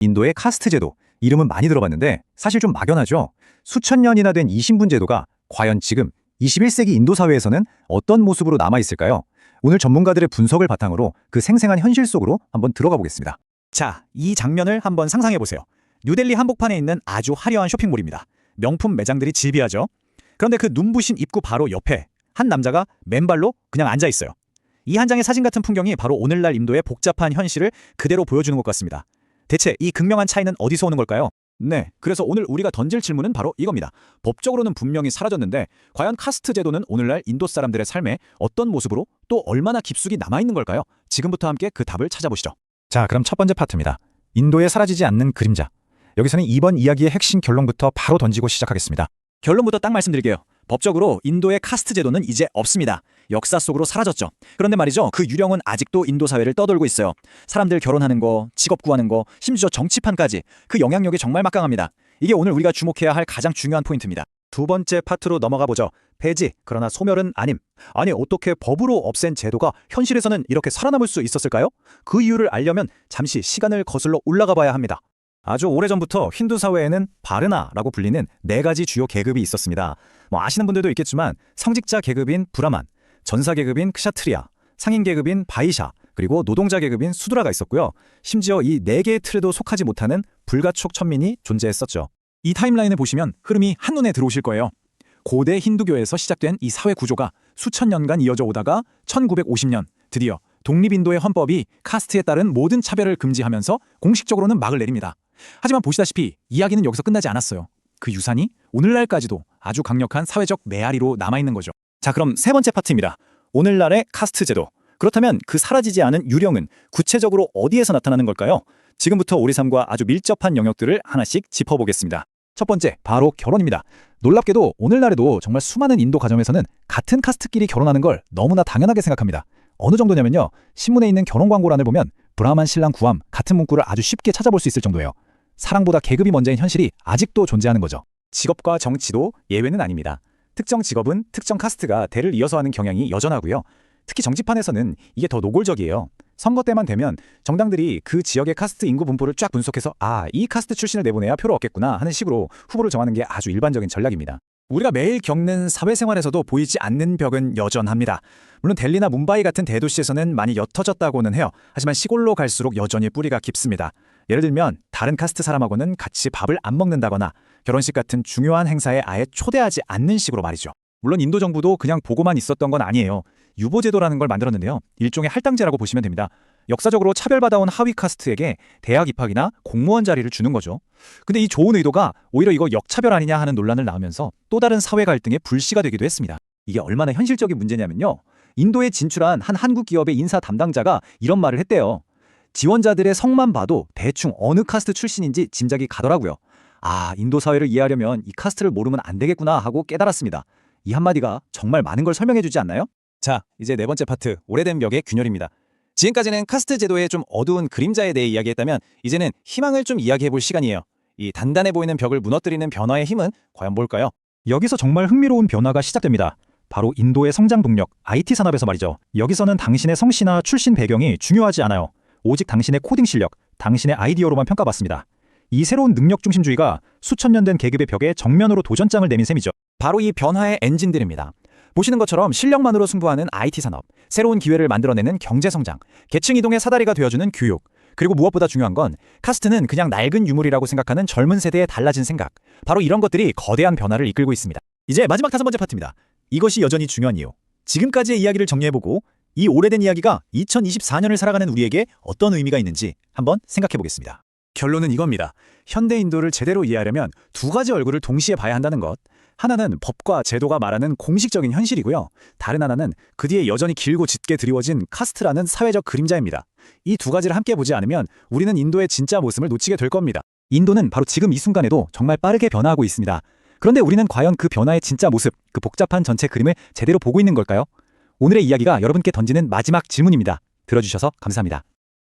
인도의 카스트 제도, 이름은 많이 들어봤는데 사실 좀 막연하죠. 수천 년이나 된 이 신분 제도가 과연 지금 21세기 인도 사회에서는 어떤 모습으로 남아 있을까요? 오늘 전문가들의 분석을 바탕으로 그 생생한 현실 속으로 한번 들어가 보겠습니다. 자, 이 장면을 한번 상상해 보세요. 뉴델리 한복판에 있는 아주 화려한 쇼핑몰입니다. 명품 매장들이 질비하죠. 그런데 그 눈부신 입구 바로 옆에 한 남자가 맨발로 그냥 앉아 있어요. 이 한 장의 사진 같은 풍경이 바로 오늘날 인도의 복잡한 현실을 그대로 보여주는 것 같습니다. 대체 이 극명한 차이는 어디서 오는 걸까요? 네, 그래서 오늘 우리가 던질 질문은 바로 이겁니다. 법적으로는 분명히 사라졌는데 과연 카스트 제도는 오늘날 인도 사람들의 삶에 어떤 모습으로 또 얼마나 깊숙이 남아있는 걸까요? 지금부터 함께 그 답을 찾아보시죠. 자, 그럼 첫 번째 파트입니다. 인도에 사라지지 않는 그림자. 여기서는 이번 이야기의 핵심 결론부터 바로 던지고 시작하겠습니다. 결론부터 딱 말씀드릴게요. 법적으로 인도의 카스트 제도는 이제 없습니다. 역사 속으로 사라졌죠. 그런데 말이죠. 그 유령은 아직도 인도 사회를 떠돌고 있어요. 사람들 결혼하는 거, 직업 구하는 거, 심지어 정치판까지 그 영향력이 정말 막강합니다. 이게 오늘 우리가 주목해야 할 가장 중요한 포인트입니다. 두 번째 파트로 넘어가 보죠. 폐지, 그러나 소멸은 아님. 아니 어떻게 법으로 없앤 제도가 현실에서는 이렇게 살아남을 수 있었을까요? 그 이유를 알려면 잠시 시간을 거슬러 올라가 봐야 합니다. 아주 오래전부터 힌두 사회에는 바르나라고 불리는 네 가지 주요 계급이 있었습니다. 뭐 아시는 분들도 있겠지만 성직자 계급인 브라만, 전사 계급인 크샤트리아, 상인 계급인 바이샤, 그리고 노동자 계급인 수드라가 있었고요. 심지어 이 네 개의 틀에도 속하지 못하는 불가촉 천민이 존재했었죠. 이 타임라인을 보시면 흐름이 한눈에 들어오실 거예요. 고대 힌두교에서 시작된 이 사회 구조가 수천 년간 이어져 오다가 1950년 드디어 독립인도의 헌법이 카스트에 따른 모든 차별을 금지하면서 공식적으로는 막을 내립니다. 하지만 보시다시피 이야기는 여기서 끝나지 않았어요. 그 유산이 오늘날까지도 아주 강력한 사회적 메아리로 남아있는 거죠. 자, 그럼 세 번째 파트입니다. 오늘날의 카스트 제도. 그렇다면 그 사라지지 않은 유령은 구체적으로 어디에서 나타나는 걸까요? 지금부터 우리 삶과 아주 밀접한 영역들을 하나씩 짚어보겠습니다. 첫 번째, 바로 결혼입니다. 놀랍게도 오늘날에도 정말 수많은 인도 가정에서는 같은 카스트끼리 결혼하는 걸 너무나 당연하게 생각합니다. 어느 정도냐면요. 신문에 있는 결혼 광고란을 보면 브라만 신랑 구함 같은 문구를 아주 쉽게 찾아볼 수 있을 정도예요. 사랑보다 계급이 먼저인 현실이 아직도 존재하는 거죠. 직업과 정치도 예외는 아닙니다. 특정 직업은 특정 카스트가 대를 이어서 하는 경향이 여전하고요. 특히 정치판에서는 이게 더 노골적이에요. 선거 때만 되면 정당들이 그 지역의 카스트 인구 분포를 쫙 분석해서 아, 이 카스트 출신을 내보내야 표를 얻겠구나 하는 식으로 후보를 정하는 게 아주 일반적인 전략입니다. 우리가 매일 겪는 사회생활에서도 보이지 않는 벽은 여전합니다. 물론 델리나 뭄바이 같은 대도시에서는 많이 옅어졌다고는 해요. 하지만 시골로 갈수록 여전히 뿌리가 깊습니다. 예를 들면 다른 카스트 사람하고는 같이 밥을 안 먹는다거나 결혼식 같은 중요한 행사에 아예 초대하지 않는 식으로 말이죠. 물론 인도 정부도 그냥 보고만 있었던 건 아니에요. 유보제도라는 걸 만들었는데요. 일종의 할당제라고 보시면 됩니다. 역사적으로 차별받아온 하위 카스트에게 대학 입학이나 공무원 자리를 주는 거죠. 근데 이 좋은 의도가 오히려 이거 역차별 아니냐 하는 논란을 낳으면서 또 다른 사회 갈등의 불씨가 되기도 했습니다. 이게 얼마나 현실적인 문제냐면요. 인도에 진출한 한 한국 기업의 인사 담당자가 이런 말을 했대요. 지원자들의 성만 봐도 대충 어느 카스트 출신인지 짐작이 가더라고요. 아, 인도 사회를 이해하려면 이 카스트를 모르면 안 되겠구나 하고 깨달았습니다. 이 한마디가 정말 많은 걸 설명해 주지 않나요? 자, 이제 네 번째 파트, 오래된 벽의 균열입니다. 지금까지는 카스트 제도의 좀 어두운 그림자에 대해 이야기했다면 이제는 희망을 좀 이야기해 볼 시간이에요. 이 단단해 보이는 벽을 무너뜨리는 변화의 힘은 과연 뭘까요? 여기서 정말 흥미로운 변화가 시작됩니다. 바로 인도의 성장 동력, IT 산업에서 말이죠. 여기서는 당신의 성씨나 출신 배경이 중요하지 않아요. 오직 당신의 코딩 실력, 당신의 아이디어로만 평가받습니다. 이 새로운 능력 중심주의가 수천 년 된 계급의 벽에 정면으로 도전장을 내민 셈이죠. 바로 이 변화의 엔진들입니다. 보시는 것처럼 실력만으로 승부하는 IT 산업, 새로운 기회를 만들어내는 경제 성장, 계층 이동의 사다리가 되어주는 교육, 그리고 무엇보다 중요한 건 카스트는 그냥 낡은 유물이라고 생각하는 젊은 세대의 달라진 생각, 바로 이런 것들이 거대한 변화를 이끌고 있습니다. 이제 마지막 다섯 번째 파트입니다. 이것이 여전히 중요한 이유. 지금까지의 이야기를 정리해보고 이 오래된 이야기가 2024년을 살아가는 우리에게 어떤 의미가 있는지 한번 생각해 보겠습니다. 결론은 이겁니다. 현대 인도를 제대로 이해하려면 두 가지 얼굴을 동시에 봐야 한다는 것. 하나는 법과 제도가 말하는 공식적인 현실이고요. 다른 하나는 그 뒤에 여전히 길고 짙게 드리워진 카스트라는 사회적 그림자입니다. 이 두 가지를 함께 보지 않으면 우리는 인도의 진짜 모습을 놓치게 될 겁니다. 인도는 바로 지금 이 순간에도 정말 빠르게 변화하고 있습니다. 그런데 우리는 과연 그 변화의 진짜 모습, 그 복잡한 전체 그림을 제대로 보고 있는 걸까요? 오늘의 이야기가 여러분께 던지는 마지막 질문입니다. 들어주셔서 감사합니다.